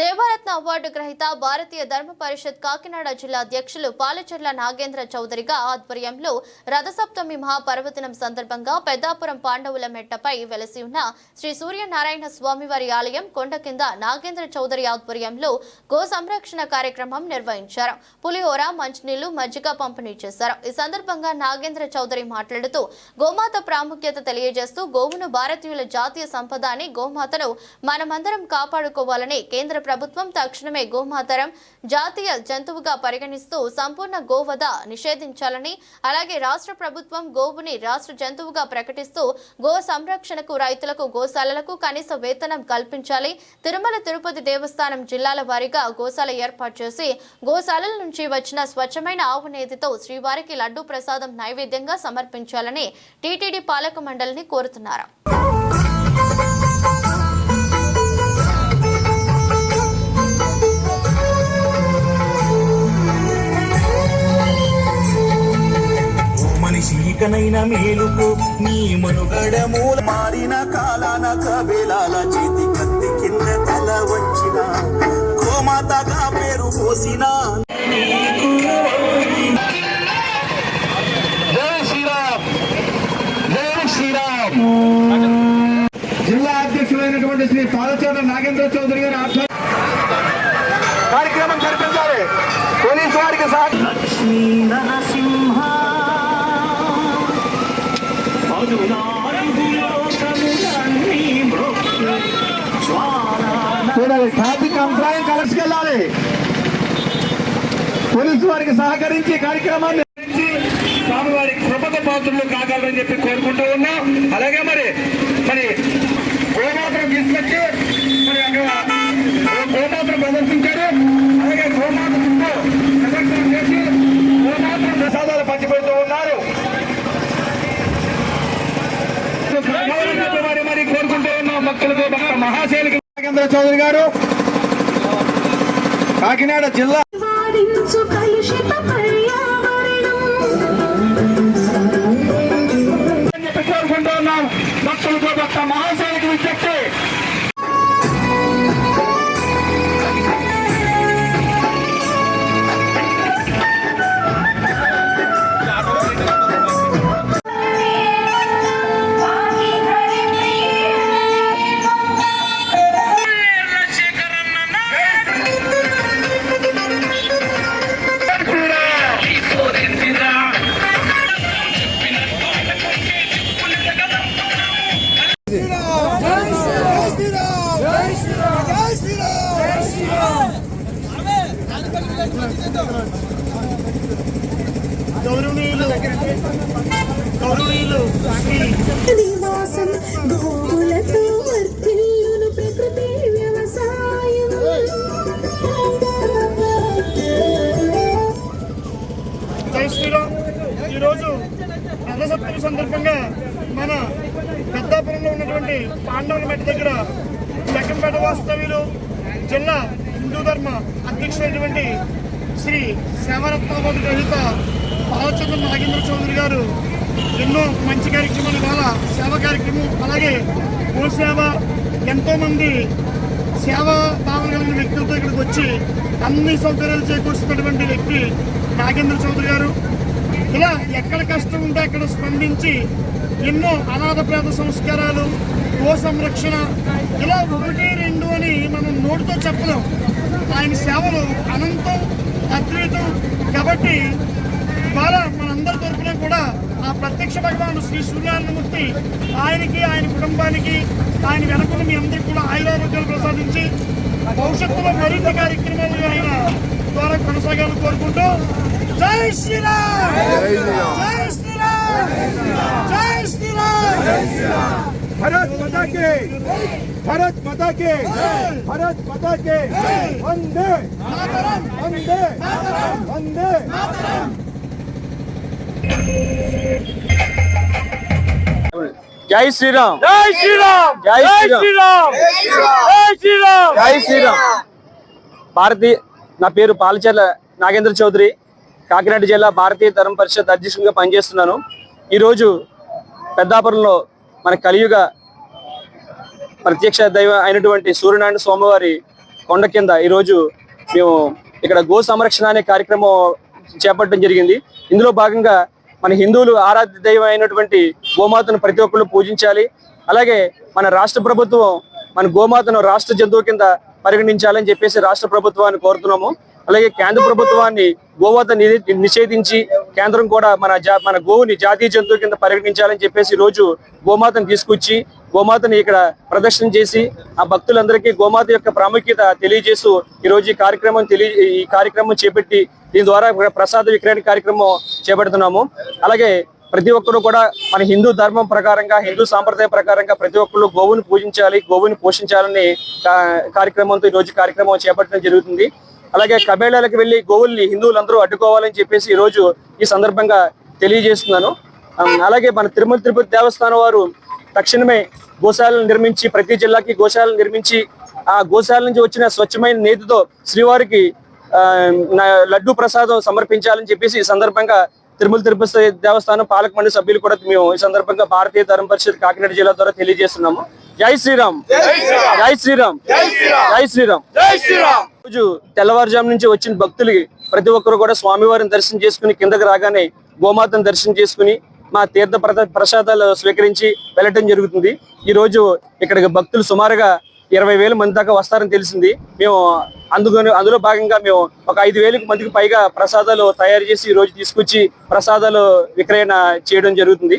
సేవారత్న award గ్రహీత భారతీయ ధర్మ పరిషత్ కాకినాడ జిల్లా అధ్యక్షులు పాలచెర్ల నాగేంద్ర చౌదరిగా ఆధ్వర్యంలో రథసప్తమి మహాపర్వదినం సందర్భంగా పెద్దాపురం పాండవుల మెట్టపై వెలసి ఉన్న శ్రీ సూర్యనారాయణ స్వామివారి ఆలయం కొండ కింద నాగేంద్ర చౌదరి ఆధ్వర్యంలో గో సంరక్షణ కార్యక్రమం నిర్వహించారు. పులిహోర మంచినీళ్ళు మజ్జిగ పంపిణీ చేశారు. ఈ సందర్భంగా నాగేంద్ర చౌదరి మాట్లాడుతూ గోమాత ప్రాముఖ్యత తెలియజేస్తూ గోవును భారతీయుల జాతీయ సంపద అని గోమాతను మనమందరం కాపాడుకోవాలని కేంద్ర ప్రభుత్వం తక్షణమే గోమాతరం జాతీయ జంతువుగా పరిగణిస్తూ సంపూర్ణ గోవధ నిషేధించాలని అలాగే రాష్ట్ర ప్రభుత్వం గోవుని రాష్ట్ర జంతువుగా ప్రకటిస్తూ గో సంరక్షణకు రైతులకు గోశాలలకు కనీస వేతనం కల్పించాలి. తిరుమల తిరుపతి దేవస్థానం జిల్లాల వారీగా గోశాల ఏర్పాటు చేసి గోశాలల నుంచి వచ్చిన స్వచ్ఛమైన ఆవు నేతితో శ్రీవారికి లడ్డూ ప్రసాదం నైవేద్యంగా సమర్పించాలని టీటీడీ పాలక మండలిని కోరుతున్నారు. ఇకనైన మేలుకు నీ మనుగడ మూల. మారిన కాలాన కబేలాల చేతి కత్తి కింద తల వంచిన గోమాతగా పేరు పోసిన. జిల్లా అధ్యక్షులైనటువంటి శ్రీ పాలచోట నాగేంద్ర చౌదరి గారి ఆధ్వర్యం కార్యక్రమం జరిపించాలి. పోలీసు వారికి సహకారం ట్రాఫిక్ అంతరాయం కలసుకెళ్ళాలి. పోలీసు వారికి సహకరించి కార్యక్రమాన్ని స్వామివారి కృపక పాత్రలు కాగలరని చెప్పి కోరుకుంటూ ఉన్నాం. అలాగే మరి మరి గోమాత్రం తీసుకొచ్చి మరి అక్కడ గోమాత్రం ప్రదర్శించారు. అలాగే గోమాత చుట్టూ ప్రదర్శన చేసి గోమాత్రం ప్రసాదాలు పంచిపెడుతూ ఉన్నారు. మరి మరి కోరుకుంటూ ఉన్నాం భక్తులకు భక్త మహాశైలికి చౌదరి గారు కాకినాడ జిల్లా నివాసం గోవులతో వర్ధిల్లును ప్రకృతి వ్యవసాయం. జై శ్రీరామ్. ఈరోజు రథసప్తమి సందర్భంగా మన పెద్దాపురంలో ఉన్నటువంటి పాండవుల మెట్ట దగ్గర జగంపేట వాస్తవ్యులు జిల్లా హిందూ ధర్మ అధ్యక్షుడైనటువంటి శ్రీ సేవరత్నాబాబు రహిత బాలచంద్ర నాగేంద్ర చౌదరి గారు ఎన్నో మంచి కార్యక్రమాలు ఇవాళ సేవ కార్యక్రమం. అలాగే గోసేవ ఎంతోమంది సేవా భావన కలిగిన వ్యక్తులతో ఇక్కడికి వచ్చి అన్ని సౌకర్యాలు చేకూర్చుకున్నటువంటి వ్యక్తి నాగేంద్ర చౌదరి గారు. ఇలా ఎక్కడ కష్టం ఉంటే అక్కడ స్పందించి ఎన్నో అనాథ ప్రేత సంస్కారాలు గో సంరక్షణ ఇలా ఒకటి రెండు అని మనం నోటితో చెప్పలేం. ఆయన సేవలు అనంతం అద్వైతం కాబట్టి ఇవాళ మనందరి తరఫున కూడా ఆ ప్రత్యక్ష భగవాను శ్రీ సూర్యానందమూర్తి ఆయనకి ఆయన కుటుంబానికి ఆయన వెనకున్న మీ అందరికీ కూడా ఆయురారోగ్యాలు ప్రసాదించి భవిష్యత్తులో మరిన్ని కార్యక్రమాలు ఆయన ద్వారా కొనసాగాలని కోరుకుంటూ జై శ్రీరామ్! జై శ్రీరామ్! జై శ్రీరామ్ భరత్ మాతా కే భరత్ మాతా కే భరత్ మాతా కే వందే వందే వందే జై శ్రీరామ్ జై శ్రీరామ్ జై శ్రీరామ్ జై శ్రీరామ్ జై శ్రీరామ్ భారతీయ నా పేరు పాలచర్ల నాగేంద్ర చౌదరి. కాకినాడ జిల్లా భారతీయ ధర్మ పరిషత్ అధ్యక్షునిగా పనిచేస్తున్నాను. ఈరోజు పెద్దాపురంలో మన కలియుగ ప్రత్యక్ష దైవం అయినటువంటి సూర్యనారాయణ స్వామివారి కొండ కింద ఈరోజు మేము ఇక్కడ గో సంరక్షణ అనే కార్యక్రమం చేపట్టడం జరిగింది. ఇందులో భాగంగా మన హిందువులు ఆరాధ్య దైవం అయినటువంటి గోమాతను ప్రతి ఒక్కళ్ళు పూజించాలి. అలాగే మన రాష్ట్ర ప్రభుత్వం మన గోమాతను రాష్ట్ర జంతువు కింద పరిగణించాలని చెప్పేసి రాష్ట్ర ప్రభుత్వాన్ని కోరుతున్నాము. అలాగే కేంద్ర ప్రభుత్వాన్ని గోమాత నిషేధించి కేంద్రం కూడా మన మన గోవుని జాతీయ జంతువు కింద పరిగణించాలని చెప్పేసి రోజు గోమాతను తీసుకొచ్చి గోమాతని ఇక్కడ ప్రదర్శన చేసి ఆ భక్తులందరికీ గోమాత యొక్క ప్రాముఖ్యత తెలియజేస్తూ ఈ రోజు ఈ కార్యక్రమం తెలియ ఈ కార్యక్రమం చేపట్టి దీని ద్వారా ప్రసాద విక్రయణ కార్యక్రమం చేపడుతున్నాము. అలాగే ప్రతి ఒక్కరు కూడా మన హిందూ ధర్మం ప్రకారంగా హిందూ సాంప్రదాయ ప్రకారంగా ప్రతి ఒక్కరు గోవుని పూజించాలి గోవుని పోషించాలని కార్యక్రమంతో ఈ రోజు కార్యక్రమం చేపట్టడం జరుగుతుంది. అలాగే కబేళాలకు వెళ్ళి గోవుల్ని హిందువులందరూ అడ్డుకోవాలని చెప్పేసి ఈ రోజు ఈ సందర్భంగా తెలియజేస్తున్నాను. అలాగే మన తిరుమల తిరుపతి దేవస్థానం వారు తక్షణమే గోశాలను నిర్మించి ప్రతి జిల్లాకి గోశాలను నిర్మించి ఆ గోశాల నుంచి వచ్చిన స్వచ్ఛమైన నేతితో శ్రీవారికి లడ్డు ప్రసాదం సమర్పించాలని చెప్పేసి ఈ సందర్భంగా తిరుమల తిరుపతి దేవస్థానం పాలక మండలి సభ్యులు కూడా మేము ఈ సందర్భంగా భారతీయ ధర్మ పరిషత్ కాకినాడ జిల్లా ద్వారా తెలియజేస్తున్నాము. జై శ్రీరామ్. జై శ్రీరామ్. జై శ్రీరామ్. రోజు తెల్లవారుజాము నుంచి వచ్చిన భక్తులకి ప్రతి ఒక్కరు కూడా స్వామివారిని దర్శనం చేసుకుని కిందకి రాగానే గోమాతను దర్శనం చేసుకుని మా తీర్థ ప్రసాదాలు స్వీకరించి వెళ్ళటం జరుగుతుంది. ఈ రోజు ఇక్కడికి భక్తులు సుమారుగా ఇరవై వేల మంది దాకా వస్తారని తెలిసింది. మేము అందుకని అందులో భాగంగా మేము ఒక ఐదు వేలకు మందికి పైగా ప్రసాదాలు తయారు చేసి ఈ రోజు తీసుకొచ్చి ప్రసాదాలు విక్రయణ చేయడం జరుగుతుంది.